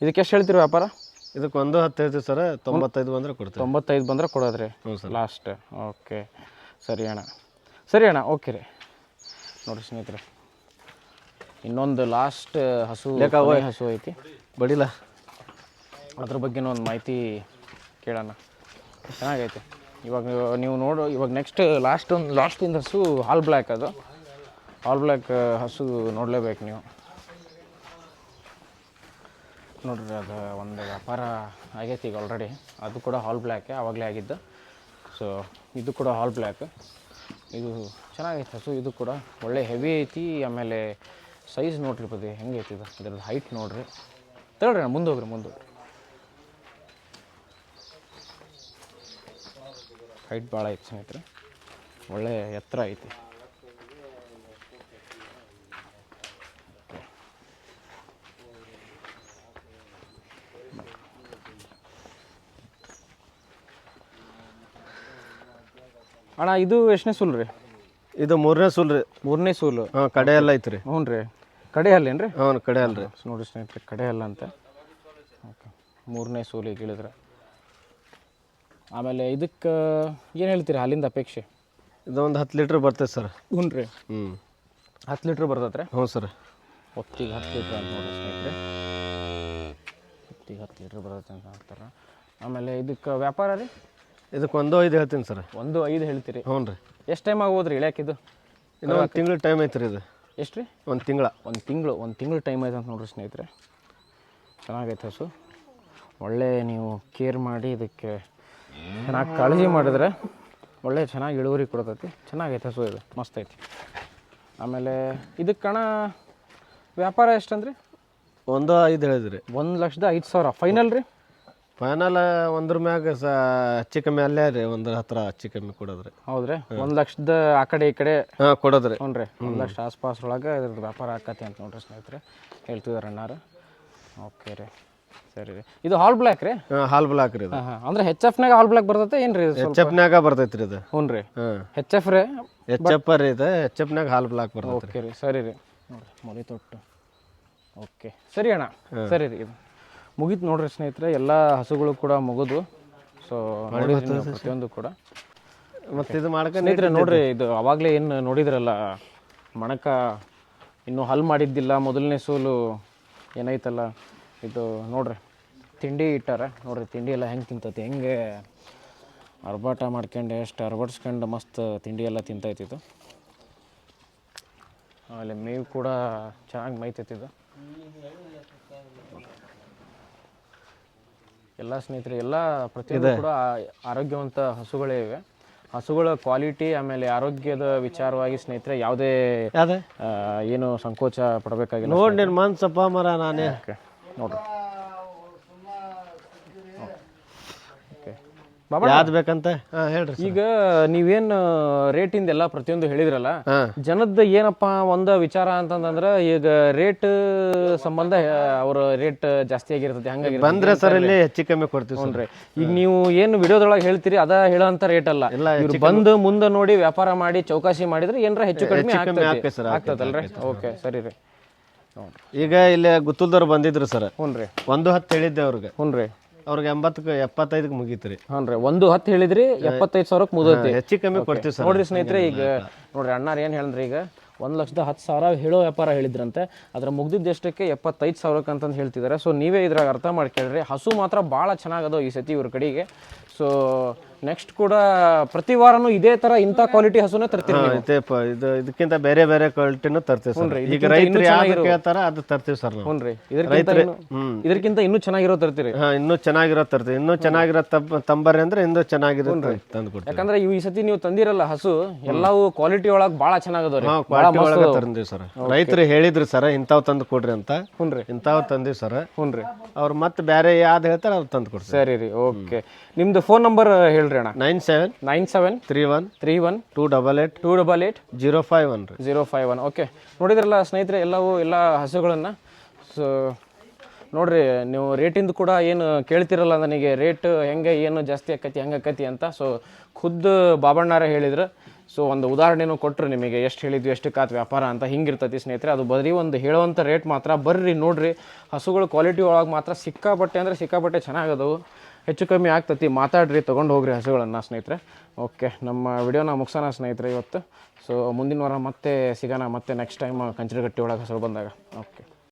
ಇದಕ್ಕೆ ಎಷ್ಟು ಹೇಳ್ತೀರಿ ವ್ಯಾಪಾರ? ಇದಕ್ಕೆ ಒಂದು ಹತ್ತು ಹೇಳ್ತೀವಿ ಸರ್ ತೊಂಬತ್ತೈದು ಬಂದ್ರೆ ಕೊಡ್ತೀವಿ. ತೊಂಬತ್ತೈದು ಬಂದ್ರೆ ಕೊಡೋದ್ರಿ ಲಾಸ್ಟ್. ಓಕೆ ಸರಿ ಅಣ್ಣ. ಸರಿ ಅಣ್ಣ ಓಕೆ ರೀ. ನೋಡಿ ಸ್ನೇಹಿತರೆ ಇನ್ನೊಂದು ಲಾಸ್ಟ್ ಹಸು ಹಸು ಐತಿ. ಬಡಿಲ್ಲ ಅದ್ರ ಬಗ್ಗೆನೂ ಒಂದು ಮಾಹಿತಿ ಕೇಳೋಣ. ಚೆನ್ನಾಗೈತೆ. ಇವಾಗ ನೀವು- ನೋಡು, ಇವಾಗ ನೆಕ್ಸ್ಟ್ ಲಾಸ್ಟ್ ಒಂದು ಲಾಸ್ಟಿಂದ ಹಸು ಹಾಲ್ ಬ್ಲ್ಯಾಕ್ ಅದು. ಹಾಲ್ ಬ್ಲ್ಯಾಕ್ ಹಸು ನೋಡಲೇಬೇಕು ನೀವು. ನೋಡ್ರಿ ಅದು ಒಂದು ವ್ಯಾಪಾರ ಆಗೈತಿ ಈಗ ಆಲ್ರೆಡಿ ಅದು ಕೂಡ ಹಾಲ್ ಬ್ಲ್ಯಾಕೆ ಆವಾಗಲೇ ಆಗಿದ್ದು. ಸೊ ಇದು ಕೂಡ ಹಾಲ್ ಬ್ಲ್ಯಾಕ್ ಇದು ಚೆನ್ನಾಗೈತೆ ಹಸು, ಇದು ಕೂಡ. ಒಳ್ಳೆ ಹೆವಿ ಐತಿ, ಆಮೇಲೆ ಸೈಜ್ ನೋಡ್ರಿ ಬದಿ ಹೆಂಗೈತಿ ಇದು? ಇದ್ರದ್ದು ಹೈಟ್ ನೋಡ್ರಿ. ತಗೊಳ್ರಿ ಮುಂದೆ ಹೋಗ್ರಿ ಮುಂದೆ ಹೋಗ್ರಿ. ಹೈಟ್ ಭಾಳ ಐತೆ ಸ್ನೇಹಿತರೆ. ಒಳ್ಳೆ ಎತ್ತರ ಐತಿ. ಅಣ್ಣ ಇದು ಎಷ್ಟನೇ ಸೂಲ್ ರೀ? ಇದು ಮೂರನೇ ಸೂಲ್ ರೀ. ಮೂರನೇ ಸೂಲು. ಹಾಂ ಕಡೆ ಎಲ್ಲ ಐತ್ರಿ. ಹ್ಞೂ ರೀ. ಕಡೆ ಅಲ್ಲೇನು ರೀ ಹ್ಞೂ ಕಡೆ ಅಲ್ಲ ರೀ. ನೋಡಿ ಸ್ನೇಹಿತರೆ ಕಡೆ ಅಲ್ಲ ಅಂತ. ಓಕೆ. ಮೂರನೇ ಸೂಲಿಗೆ ಇಳಿದ್ರೆ. ಆಮೇಲೆ ಇದಕ್ಕೆ ಏನು ಹೇಳ್ತೀರಿ ಹಾಲಿಂದ ಅಪೇಕ್ಷೆ? ಇದು ಒಂದು ಹತ್ತು ಲೀಟ್ರ್ ಬರ್ತೈತೆ ಸರ್. ಹ್ಞೂ ರೀ. ಹ್ಞೂ ಹತ್ತು ಲೀಟ್ರ್ ಬರ್ತೈತೆ ಹ್ಞೂ ಸರ್. ಹೊತ್ತಿಗೆ ಹತ್ತು ಲೀಟ್ರ್ ಅಂತ ನೋಡಿ ಸ್ನೇಹಿತರೆ. ಹೊತ್ತಿಗೆ ಹತ್ತು ಲೀಟ್ರ್ ಬರ್ತೈತೆ ಅಂತ ಹೇಳ್ತಾರೆ ಆಮೇಲೆ ಇದಕ್ಕೆ ವ್ಯಾಪಾರ ರೀ? ಇದಕ್ಕೆ ಒಂದು ಐದು ಹೇಳ್ತೀನಿ ಸರ್. ಒಂದು ಐದು ಹೇಳ್ತೀರಿ. ಹ್ಞೂ ರೀ. ಎಷ್ಟು ಟೈಮ್ ಆಗ್ಬೋದು ರೀ ಇಳ್ಯಾಕಿದು ಇನ್ನೂ ಒಂದು ತಿಂಗಳು ಟೈಮ್ ಐತ್ರಿ ಇದು. ಎಷ್ಟು ರೀ? ಒಂದು ತಿಂಗಳ. ಒಂದು ತಿಂಗಳು ಒಂದು ತಿಂಗಳು ಟೈಮ್ ಐತೆ ಅಂತ ನೋಡ್ರಿ ಸ್ನೇಹಿತರೆ. ಚೆನ್ನಾಗೈತೆ ಹಸು. ಒಳ್ಳೆ ನೀವು ಕೇರ್ ಮಾಡಿ ಇದಕ್ಕೆ ಚೆನ್ನಾಗಿ ಕಾಳಜಿ ಮಾಡಿದ್ರೆ ಒಳ್ಳೆ ಚೆನ್ನಾಗಿ ಇಳುವರಿ ಕೊಡ್ತೈತಿ. ಚೆನ್ನಾಗೈತೆ ಹಸು ಇದು ಮಸ್ತ್ ಐತಿ. ಆಮೇಲೆ ಇದಕ್ಕೆ ಕಣ ವ್ಯಾಪಾರ ಎಷ್ಟಂದ್ರಿ? ಒಂದು ಐದು ಹೇಳಿದ್ರಿ. ಒಂದು ಲಕ್ಷದ ಐದು ಸಾವಿರ. ಫೈನಲ್ ರೀ? ಫೈನಲ್ ಒಂದ್ರ ಮ್ಯಾಗ ಸ ಹೆಚ್ಚು ಕಮ್ಮಿ ಅಲ್ಲೇ ರೀ. ಒಂದ್ರ ಹತ್ರ ಹೆಚ್ಚು ಕಮ್ಮಿ ಕೊಡೋದ್ರಿ. ಹೌದ್ರಿ? ಒಂದು ಲಕ್ಷದ ಆ ಕಡೆ ಈ ಕಡೆ ಹಾಂ ಕೊಡೋದ್ರಿ. ಹ್ಞೂ ರೀ. ಒಂದು ಲಕ್ಷ ಆಸ್ಪಾಸ್ ಒಳಗೆ ಇದ್ರದ್ದು ವ್ಯಾಪಾರ ಆಕತಿ ಅಂತ ನೋಡ್ರಿ ಸ್ನೇಹಿತರೆ. ಹೇಳ್ತಿದಾರೆ ಅಣ್ಣಾರು ಓಕೆ ರೀ. ಸರಿ ರೀ. ಇದು ಹಾಲ್ ಬ್ಲ್ಯಾಕ್ ರೀ? ಹಾಲ್ ಬ್ಲಾಕ್ ರೀ ಇದು. ಹಾಂ ಅಂದ್ರೆ ಹೆಚ್ ಎಫ್ನಾಗ ಹಾಲ್ ಬ್ಲ್ಯಾಕ್ ಬರ್ತೈತೆ ಏನು ರೀ ಎಚ್ ಎಫ್ನಾಗ ಬರ್ತೈತಿ ರೀ ಇದು. ಹ್ಞೂ ರೀ. ಹಾಂ. ಹೆಚ್ ಎಫ್ ರೀ? ಎಚ್ ಎಫ್ ರೀ ಇದು. ಎಚ್ ಎಫ್ನಾಗ ಹಾಲ್ ಬ್ಲಾಕ್ ಬರ್ತೈತೆ ಓಕೆ ರೀ. ಸರಿ ರೀ. ನೋಡಿ ಮೊಲಿ ತೊಟ್ಟು. ಓಕೆ ಸರಿ ಅಣ್ಣ. ಸರಿ ರೀ ಇದು. ಮುಗೀತು ನೋಡ್ರಿ ಸ್ನೇಹಿತರೆ ಎಲ್ಲ ಹಸುಗಳು ಕೂಡ ಮುಗಿದು. ಸೊ ಪ್ರತಿಯೊಂದು ಕೂಡ. ಮತ್ತೆ ಇದು ಮಾಡ್ಕೊಂಡು ಸ್ನೇಹಿತರೆ ನೋಡ್ರಿ ಇದು ಅವಾಗಲೇ ಏನು ನೋಡಿದ್ರಲ್ಲ ಮಣಕ ಇನ್ನೂ ಹಲ್ ಮಾಡಿದ್ದಿಲ್ಲ ಮೊದಲನೇ ಸೋಲು ಏನೈತಲ್ಲ? ಇದು ನೋಡ್ರಿ ತಿಂಡಿ ಇಟ್ಟಾರೆ. ನೋಡ್ರಿ ತಿಂಡಿ ಎಲ್ಲ ಹೆಂಗೆ ತಿಂತೈತಿ? ಹೆಂಗೆ ಅರ್ಬಾಟ ಮಾಡ್ಕೊಂಡು ಎಷ್ಟು ಅರ್ಬಡ್ಸ್ಕೊಂಡು ಮಸ್ತ್ ತಿಂಡಿ ಎಲ್ಲ ತಿಂತೈತಿ ಇದು. ಆಮೇಲೆ ಮೇವು ಕೂಡ ಚೆನ್ನಾಗಿ ಮೈತೈತಿ ಇದು. ಎಲ್ಲ ಸ್ನೇಹಿತರೆ ಎಲ್ಲ ಪ್ರತಿಯೊಂದು ಕೂಡ ಆರೋಗ್ಯವಂತ ಹಸುಗಳೇ ಇವೆ. ಹಸುಗಳ ಕ್ವಾಲಿಟಿ ಆಮೇಲೆ ಆರೋಗ್ಯದ ವಿಚಾರವಾಗಿ ಸ್ನೇಹಿತರೆ ಯಾವುದೇ ಏನು ಸಂಕೋಚ ಪಡಬೇಕಾಗಿಲ್ಲ ನೋಡಿ ಮನ್ಸಪ್ಪ ಮರ ನಾನೇ. ನೋಡ್ರಿ. ಯಾವ್ದು ಬೇಕಂತ? ಹಾಂ ಹೇಳ್ರಿ ಈಗ ನೀವೇನ್ ರೇಟಿಂದ ಎಲ್ಲ ಪ್ರತಿಯೊಂದು ಹೇಳಿದ್ರಲ್ಲ ಜನದ ಏನಪ್ಪ ಒಂದ ವಿಚಾರ ಅಂತಂದ್ರ ಈಗ ರೇಟ್ ಸಂಬಂಧ ಅವ್ರ ರೇಟ್ ಜಾಸ್ತಿ ಆಗಿರ್ತದೆ ಹಂಗಾಗಿ ಬಂದ್ರೆ ಸರ್ ಇಲ್ಲಿ ಹೆಚ್ಚು ಕಮ್ಮಿ ಕೊಡ್ತೀವಿ ನೋಡ್ರಿ ಈಗ ನೀವು ಏನು ವಿಡಿಯೋದೊಳಗೆ ಹೇಳ್ತೀರಿ ಅದ ಹೇಳೋಂತ ರೇಟ್ ಅಲ್ಲ. ಇವ್ರು ಬಂದು ಮುಂದೆ ನೋಡಿ ವ್ಯಾಪಾರ ಮಾಡಿ ಚೌಕಾಸಿ ಮಾಡಿದ್ರೆ ಏನರ ಹೆಚ್ಚು ಕಡಿಮೆ ಕಮ್ಮಿ ಆಗ್ತದಲ್ರಿ? ಓಕೆ ಸರಿ. ರೀ ಈಗ ಇಲ್ಲಿ ಗುತ್ತಲ್ದವ್ರು ಬಂದಿದ್ರು ಸರ್. ಹ್ಞೂ ರೀ. ಒಂದು ಹತ್ತು ಹೇಳಿದ್ದೆ ಅವ್ರಿಗೆ. ಹ್ಞೂ ರೀ. ಅವ್ರಿಗೆ ಎಂಬತ್ತಕ್ಕೆ ಎಪ್ಪತ್ತೈದಕ್ಕೆ ಮುಗೀತ್ರಿ ಹ್ಞೂ ರೀ. ಒಂದು ಹತ್ತು ಹೇಳಿದ್ರಿ ಎಪ್ಪತ್ತೈದು ಸಾವಿರಕ್ಕೆ ಮುಗಿದೈತಿ ಹೆಚ್ಚು ಕಮ್ಮಿ ಕೊಡ್ತೀವಿ ಸರ್. ನೋಡ್ರಿ ಸ್ನೇಹಿತರೆ ಈಗ ನೋಡ್ರಿ ಅಣ್ಣಾರ್ ಏನು ಹೇಳಿದ್ರಿ ಈಗ ಒಂದು ಲಕ್ಷದ ಹತ್ತು ಸಾವಿರ ಹೇಳೋ ವ್ಯಾಪಾರ ಹೇಳಿದ್ರಂತೆ. ಅದರ ಮುಗ್ದಿದ್ದ ಎಷ್ಟಕ್ಕೆ ಎಪ್ಪತ್ತೈದು ಸಾವಿರಕ್ಕೆ ಅಂತಂದು ಹೇಳ್ತಿದ್ದಾರೆ. ಸೊ ನೀವೇ ಇದ್ರಾಗ ಅರ್ಥ ಮಾಡ್ಕೇಳ್ರಿ. ಹಸು ಮಾತ್ರ ಭಾಳ ಚೆನ್ನಾಗದ ಈ ಸತಿ ಇವ್ರ ಕಡೆಗೆ. ಸೊ ನೆಕ್ಸ್ಟ್ ಕೂಡ ಪ್ರತಿ ವಾರನೂ ಇದೇ ತರ ಇಂಥ ಕ್ವಾಲಿಟಿ ಹಸುನೇ ತರ್ತೀವಿ ನೀವು? ಐತೆ ಪ- ಇದು ಇದಕ್ಕಿಂತ ಬೇರೆ ಬೇರೆ ಕ್ವಾಲಿಟಿನೂ ತರ್ತೀವಿ ಸರ್. ಈಗ ಇದಕ್ಕಿಂತ ರೈತರು ಇನ್ನೂ ಯಾವ್ದು ಚೆನ್ನಾಗಿರೋ- ಕೇಳ್ತಾರ ಅದು ತರ್ತೀವಿ ಸರ್ ನಾವು. ಇದಕ್ಕಿಂತ ಇನ್ನು- ಹ್ಮ್. ಇದಕ್ಕಿಂತ ಇನ್ನೂ ಚೆನ್ನಾಗಿರೋ ತರ್ತೀರಿ. ಹಾ ಇನ್ನೂ ಚೆನ್ನಾಗಿರೋ ತರ್ತೀವಿ. ಇನ್ನು ಚೆನ್ನಾಗಿರೋ ತಬ್ ತಂಬರಿ ಅಂದ್ರೆ ಇನ್ನೂ ಚೆನ್ನಾಗಿರೋ ತಂದು ಕೊಡ್ತೀವಿ. ಯಾಕಂದ್ರೆ ಇವು ಈ ಸತಿ ನೀವು ತಂದಿರಲ್ಲ ಹಸು ಎಲ್ಲವೂ ಕ್ವಾಲಿಟಿ ಒಳಗೆ ಭಾಳ ಚೆನ್ನಾಗದವ್ರಿ. ಹಾ ಕ್ವಾಲಿಟಿ ಒಳಗೆ ತಂದಿವಿ ಸರ್. ರೈತರು ಹೇಳಿದ್ರು ಸರ್ ಇಂಥವ್ ತಂದು ಕೊಡ್ರಿ ಅಂತ. ಹುನ್ರಿ ಇಂಥ ತಂದಿ ತಂದಿವಿ ಸರ್. ಹ್ಞೂ ರೀ. ಅವ್ರು ಮತ್ತೆ ಬೇರೆ ಯಾವ್ದು ಹೇಳ್ತಾರೆ ಅವ್ರು ತಂದು ಕೊಡ್ತೀವಿ. ಸರಿ ರೀ ಓಕೆ. ನಿಮ್ದು ಫೋನ್ ನಂಬರ್ ಹೇಳ್ರಿ. ಅಣ್ಣ? Nine seven nine seven three one three one two double eight two double eight zero five one ರೀ. ಜೀರೋ ಫೈವ್ ಒನ್ ಓಕೆ ನೋಡಿದ್ರಲ್ಲ ಸ್ನೇಹಿತರೆ ಎಲ್ಲವೂ ಎಲ್ಲ ಹಸುಗಳನ್ನು. ಸೊ ನೋಡ್ರಿ ನೀವು ರೇಟಿಂದು ಕೂಡ ಏನು ಕೇಳ್ತಿರಲ್ಲ ನನಗೆ. ರೇಟ್ ಹೆಂಗೆ ಏನು ಜಾಸ್ತಿ ಆಕತಿ ಹೆಂಗೆ ಆಕತಿ ಅಂತ. ಸೊ ಖುದ್ದು ಬಾಬಣ್ಣಾರ ಹೇಳಿದ್ರು. ಸೊ ಒಂದು ಉದಾಹರಣೆನೂ ಕೊಟ್ಟರು ನಿಮಗೆ. ಎಷ್ಟು ಹೇಳಿದ್ವಿ ಎಷ್ಟು ಕಾತ್ ವ್ಯಾಪಾರ ಅಂತ. ಹಿಂಗಿರ್ತೈತಿ ಸ್ನೇಹಿತರೆ. ಅದು ಬರೀ ಒಂದು ಹೇಳುವಂಥ ರೇಟ್ ಮಾತ್ರ. ಬರ್ರಿ ನೋಡ್ರಿ. ಹಸುಗಳು ಕ್ವಾಲಿಟಿ ಒಳಗೆ ಮಾತ್ರ ಸಿಕ್ಕಾಪಟ್ಟೆ ಅಂದರೆ ಸಿಕ್ಕಾಪಟ್ಟೆ ಚೆನ್ನಾಗದವು. ಹೆಚ್ಚು ಕಮ್ಮಿ ಆಗ್ತತಿ. ಮಾತಾಡ್ರಿ, ತೊಗೊಂಡು ಹೋಗ್ರಿ ಹಸುಗಳನ್ನು ಸ್ನೇಹಿತರೆ. ಓಕೆ ನಮ್ಮ ವಿಡಿಯೋನ ಮುಗಿಸೋಣ ಸ್ನೇಹಿತರೆ ಇವತ್ತು. ಸೊ ಮುಂದಿನ ವಾರ ಮತ್ತೆ ಸಿಗೋಣ. ಮತ್ತೆ ನೆಕ್ಸ್ಟ್ ಟೈಮ್ ಕಂಚರಗಟ್ಟಿ ಒಳಗೆ ಹಸು ಬಂದಾಗ. ಓಕೆ